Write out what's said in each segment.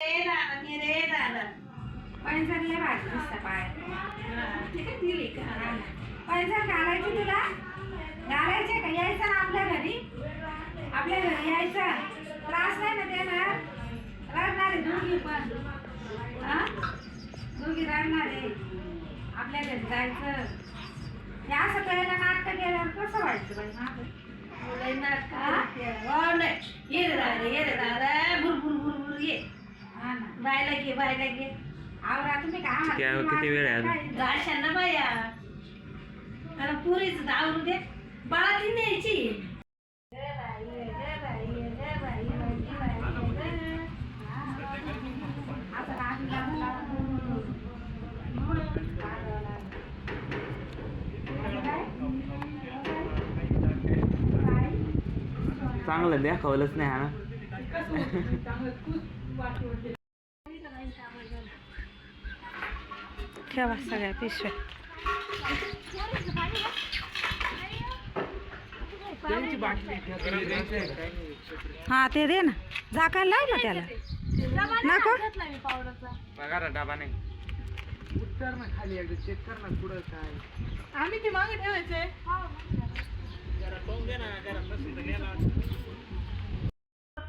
ये पैंजण दिसतं दिली घालायची तुला? घालायचे का? यायचं ना आपल्या घरी? आपल्या घरी यायचं. त्रास नाही ना देणार? रडणार आहे दोघी पण. दोघी रडणार आहे. आपल्या घरी जायचं. हे असं करायला नाटक केल्यावर कसं व्हायचं बाई लय नाटकं. हो? ये रे दादा ये रे दादा भुर भुर भुर भुर ये. बायला घे बायला घे. आवरा तुम्ही काय किती वेळ आहे बाया. अरे पुरीच आवरू दे. बाळा ती न्यायची. चांगलं दाखवलंच नाही हा ना. ठेवा सगळ्या पिशव्या. हा ते दे ना. झाकण लाव ना त्याला. नको. पगार डबा नाही. आम्ही ते मागे ठेवायचे. पुढे गेला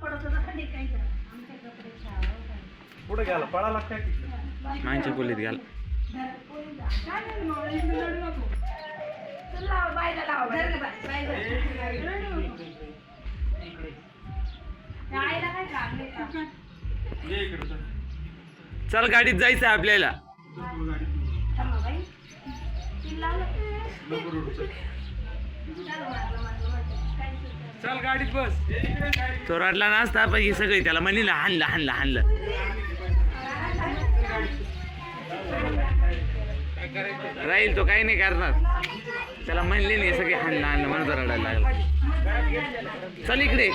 पळा लागतंय मागच्या खोलीत घाल ये इकडे चल. चल गाडीत जायचं आपल्याला चल. गाडीत बस ये इकडे गाडीत. तो रडला नसता पण हे सगळे त्याला म्हणली ना हाणलं हाणलं हाणलं राहील तो काही नाही करणार. त्याला म्हणले नाही सगळे हाणलं हाणलं म्हणून रडायला लागला. चल इकडे.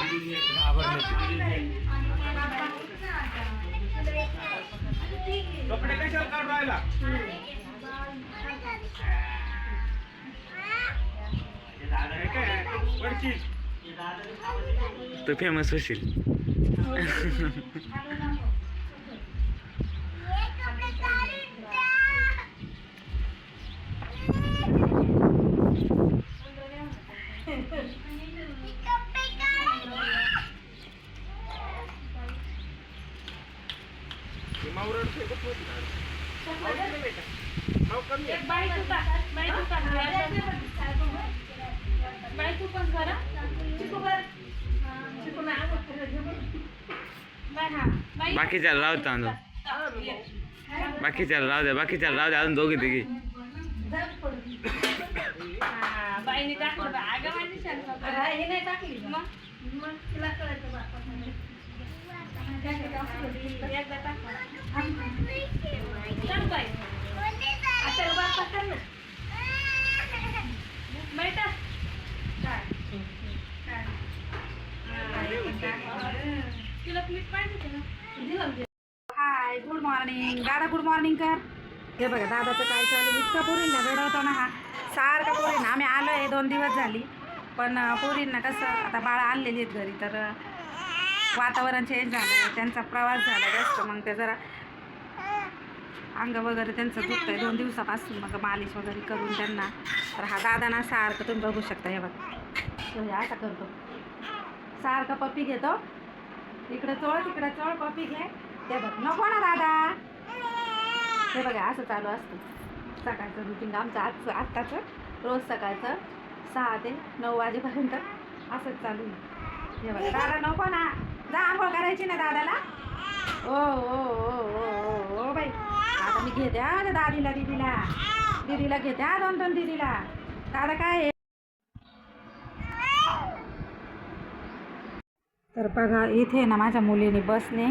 तू फेमस होशील. हे मावरं फेकत होती ना. मावरं नाही बेटा. माव कमी आहे. बाकीच्याला राहू दे अजून राहू राहू दोघे तिघे बाईने टाकलं हे टाकली मग तिला कळायचं बा. एकदा टाकलं. सांग बाई. आता बाप्पा कर ना. बैठा. काय? काय? तुला क्लिप पाहिजे होती ना दिलं ना. हाय गुड मॉर्निंग दादा गुड मॉर्निंग कर. हे बघा दादाचं काय चालू इतका पोरींना घडवतो ना हा. सारखा पोरींना. आम्ही आलो आहे दोन दिवस झाली. पण पोरींना कसं आता बाळा आणलेली आहेत घरी तर वातावरण चेंज झालं त्यांचा प्रवास झाला जास्त. मग ते जरा अंग वगैरे त्यांचं दुखतं आहे दोन दिवसापासून मग मालिश वगैरे करून त्यांना. तर हा दादा ना सारखं तुम्ही बघू शकता हे बघा. तो करतो. सारखं पप्पी घेतो. इकडे चोळ तिकडे चोळ पप्पी घे. ते बघ नको ना दादा. हे बघा असं चालू असतं. सकाळचं रुटीन आमचं आजचं आत्ताचं रोज सकाळचं सहा ते नऊ वाजेपर्यंत असंच चालू आहे. हे बघा दादा नको ना. जा आंघोळ करायची ना दादाला? ओ ओ ओ ओ ओ बाई. आता मी घेते दादीला दिदीला. दिदीला घेते दोन दोन दिदीला. दादा काय तर बघा इथे ना माझ्या मुलीने बसने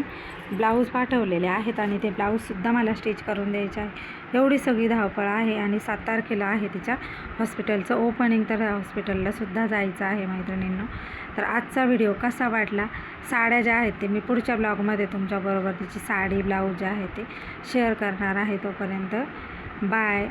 ब्लाऊज पाठवलेले आहेत आणि ते ब्लाऊजसुद्धा मला स्टिच करून द्यायचे आहे. एवढी सगळी धावपळ आहे आणि सात तारखेला आहे तिच्या हॉस्पिटलचं ओपनिंग तर हॉस्पिटललासुद्धा जायचं आहे मैत्रिणींना. तर आजचा व्हिडिओ कसा वाटला? साड्या ज्या आहेत ते मी पुढच्या ब्लॉगमध्ये तुमच्याबरोबर तिची साडी ब्लाऊज जे आहे ते शेअर करणार आहे तोपर्यंत. बाय.